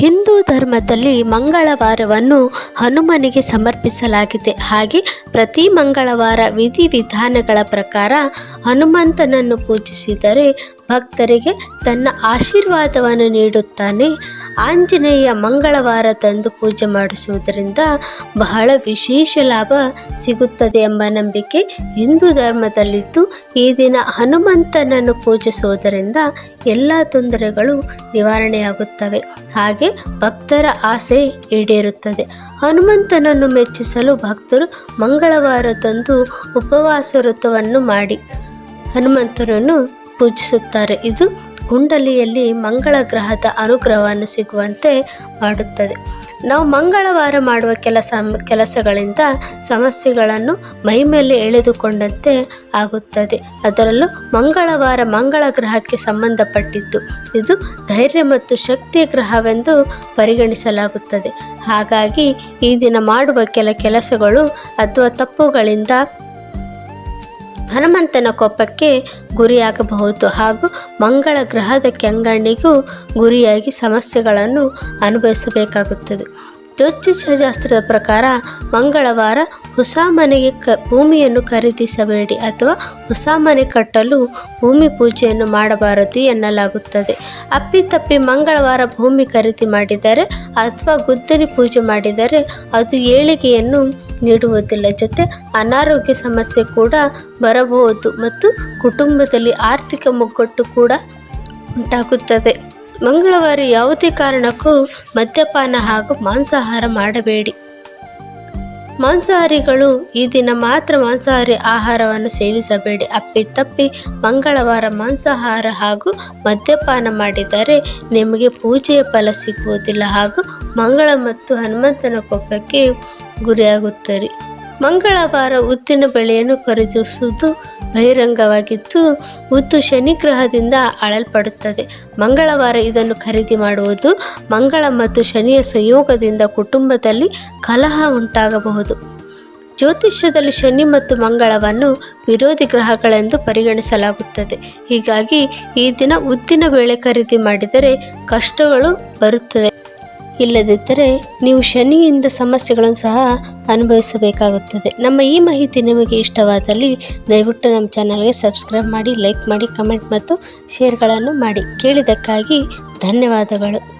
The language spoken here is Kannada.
ಹಿಂದೂ ಧರ್ಮದಲ್ಲಿ ಮಂಗಳವಾರವನ್ನು ಹನುಮನಿಗೆ ಸಮರ್ಪಿಸಲಾಗಿದೆ. ಹಾಗೆ ಪ್ರತಿ ಮಂಗಳವಾರ ವಿಧಿವಿಧಾನಗಳ ಪ್ರಕಾರ ಹನುಮಂತನನ್ನು ಪೂಜಿಸಿದರೆ ಭಕ್ತರಿಗೆ ತನ್ನ ಆಶೀರ್ವಾದವನ್ನು ನೀಡುತ್ತಾನೆ. ಆಂಜನೇಯ ಮಂಗಳವಾರದಂದು ಪೂಜೆ ಮಾಡಿಸುವುದರಿಂದ ಬಹಳ ವಿಶೇಷ ಲಾಭ ಸಿಗುತ್ತದೆ ಎಂಬ ನಂಬಿಕೆ ಹಿಂದೂ ಧರ್ಮದಲ್ಲಿದ್ದು, ಈ ದಿನ ಹನುಮಂತನನ್ನು ಪೂಜಿಸುವುದರಿಂದ ಎಲ್ಲ ತೊಂದರೆಗಳು ನಿವಾರಣೆಯಾಗುತ್ತವೆ. ಹಾಗೆ ಭಕ್ತರ ಆಸೆ ಈಡೇರುತ್ತದೆ. ಹನುಮಂತನನ್ನು ಮೆಚ್ಚಿಸಲು ಭಕ್ತರು ಮಂಗಳವಾರದಂದು ಉಪವಾಸ ವೃತ್ತವನ್ನು ಮಾಡಿ ಹನುಮಂತನನ್ನು ಪೂಜಿಸುತ್ತಾರೆ. ಇದು ಕುಂಡಲಿಯಲ್ಲಿ ಮಂಗಳ ಗ್ರಹದ ಅನುಗ್ರಹವನ್ನು ಸಿಗುವಂತೆ ಮಾಡುತ್ತದೆ. ನಾವು ಮಂಗಳವಾರ ಮಾಡುವ ಕೆಲಸ, ಕೆಲಸಗಳಿಂದ ಸಮಸ್ಯೆಗಳನ್ನು ಮೈಮೇಲೆ ಎಳೆದುಕೊಂಡಂತೆ ಆಗುತ್ತದೆ. ಅದರಲ್ಲೂ ಮಂಗಳವಾರ ಮಂಗಳ ಗ್ರಹಕ್ಕೆ ಸಂಬಂಧಪಟ್ಟಿದ್ದು ಇದು ಧೈರ್ಯ ಮತ್ತು ಶಕ್ತಿಯ ಗ್ರಹವೆಂದು ಪರಿಗಣಿಸಲಾಗುತ್ತದೆ. ಹಾಗಾಗಿ ಈ ದಿನ ಮಾಡುವ ಕೆಲ ಕೆಲಸಗಳು ಅಥವಾ ತಪ್ಪುಗಳಿಂದ ಹನುಮಂತನ ಕೋಪಕ್ಕೆ ಗುರಿಯಾಗಬಹುದು ಹಾಗೂ ಮಂಗಳ ಗ್ರಹದ ಕೆಂಗಣ್ಣಿಗೂ ಗುರಿಯಾಗಿ ಸಮಸ್ಯೆಗಳನ್ನು ಅನುಭವಿಸಬೇಕಾಗುತ್ತದೆ. ಜ್ಯೋತಿಷ್ಯಶಾಸ್ತ್ರದ ಪ್ರಕಾರ ಮಂಗಳವಾರ ಹೊಸ ಮನೆಗೆ ಕ, ಭೂಮಿಯನ್ನು ಖರೀದಿಸಬೇಡಿ ಅಥವಾ ಹೊಸ ಮನೆ ಕಟ್ಟಲು ಭೂಮಿ ಪೂಜೆಯನ್ನು ಮಾಡಬಾರದು ಎನ್ನಲಾಗುತ್ತದೆ. ಅಪ್ಪಿತಪ್ಪಿ ಮಂಗಳವಾರ ಭೂಮಿ ಖರೀದಿ ಮಾಡಿದರೆ ಅಥವಾ ಗುದ್ದಲಿ ಪೂಜೆ ಮಾಡಿದರೆ ಅದು ಏಳಿಗೆಯನ್ನು ನೀಡುವುದಿಲ್ಲ. ಜೊತೆ ಅನಾರೋಗ್ಯ ಸಮಸ್ಯೆ ಕೂಡ ಬರಬಹುದು ಮತ್ತು ಕುಟುಂಬದಲ್ಲಿ ಆರ್ಥಿಕ ಮುಗ್ಗಟ್ಟು ಕೂಡ ಉಂಟಾಗುತ್ತದೆ. ಮಂಗಳವಾರ ಯಾವುದೇ ಕಾರಣಕ್ಕೂ ಮದ್ಯಪಾನ ಹಾಗೂ ಮಾಂಸಾಹಾರ ಮಾಡಬೇಡಿ. ಮಾಂಸಾಹಾರಿಗಳು ಈ ದಿನ ಮಾತ್ರ ಮಾಂಸಾಹಾರಿ ಆಹಾರವನ್ನು ಸೇವಿಸಬೇಡಿ. ಅಪ್ಪಿತಪ್ಪಿ ಮಂಗಳವಾರ ಮಾಂಸಾಹಾರ ಹಾಗೂ ಮದ್ಯಪಾನ ಮಾಡಿದರೆ ನಿಮಗೆ ಪೂಜೆಯ ಫಲ ಸಿಗುವುದಿಲ್ಲ ಹಾಗೂ ಮಂಗಳ ಮತ್ತು ಹನುಮಂತನ ಕೋಪಕ್ಕೆ ಗುರಿಯಾಗುತ್ತೀರಿ. ಮಂಗಳವಾರ ಉದ್ದಿನ ಬೆಳೆಯನ್ನು ಖರೀದಿಸುವುದು ಬಹಿರಂಗವಾಗಿದ್ದು ಶನಿ ಗ್ರಹದಿಂದ ಅಳಲ್ಪಡುತ್ತದೆ. ಮಂಗಳವಾರ ಇದನ್ನು ಖರೀದಿ ಮಾಡುವುದು ಮಂಗಳ ಮತ್ತು ಶನಿಯ ಸಂಯೋಗದಿಂದ ಕುಟುಂಬದಲ್ಲಿ ಕಲಹ ಉಂಟಾಗಬಹುದು. ಜ್ಯೋತಿಷ್ಯದಲ್ಲಿ ಶನಿ ಮತ್ತು ಮಂಗಳವನ್ನು ವಿರೋಧಿ ಗ್ರಹಗಳೆಂದು ಪರಿಗಣಿಸಲಾಗುತ್ತದೆ. ಹೀಗಾಗಿ ಈ ದಿನ ಉದ್ದಿನ ಬೇಳೆ ಖರೀದಿ ಮಾಡಿದರೆ ಕಷ್ಟಗಳು ಬರುತ್ತದೆ. ಇಲ್ಲದಿದ್ದರೆ ನೀವು ಶನಿಯಿಂದ ಸಮಸ್ಯೆಗಳನ್ನು ಸಹ ಅನುಭವಿಸಬೇಕಾಗುತ್ತದೆ. ನಮ್ಮ ಈ ಮಾಹಿತಿ ನಿಮಗೆ ಇಷ್ಟವಾದಲ್ಲಿ ದಯವಿಟ್ಟು ನಮ್ಮ ಚಾನಲ್ಗೆ ಸಬ್ಸ್ಕ್ರೈಬ್ ಮಾಡಿ, ಲೈಕ್ ಮಾಡಿ, ಕಮೆಂಟ್ ಮತ್ತು ಶೇರ್ಗಳನ್ನು ಮಾಡಿ. ಕೇಳಿದ್ದಕ್ಕಾಗಿ ಧನ್ಯವಾದಗಳು.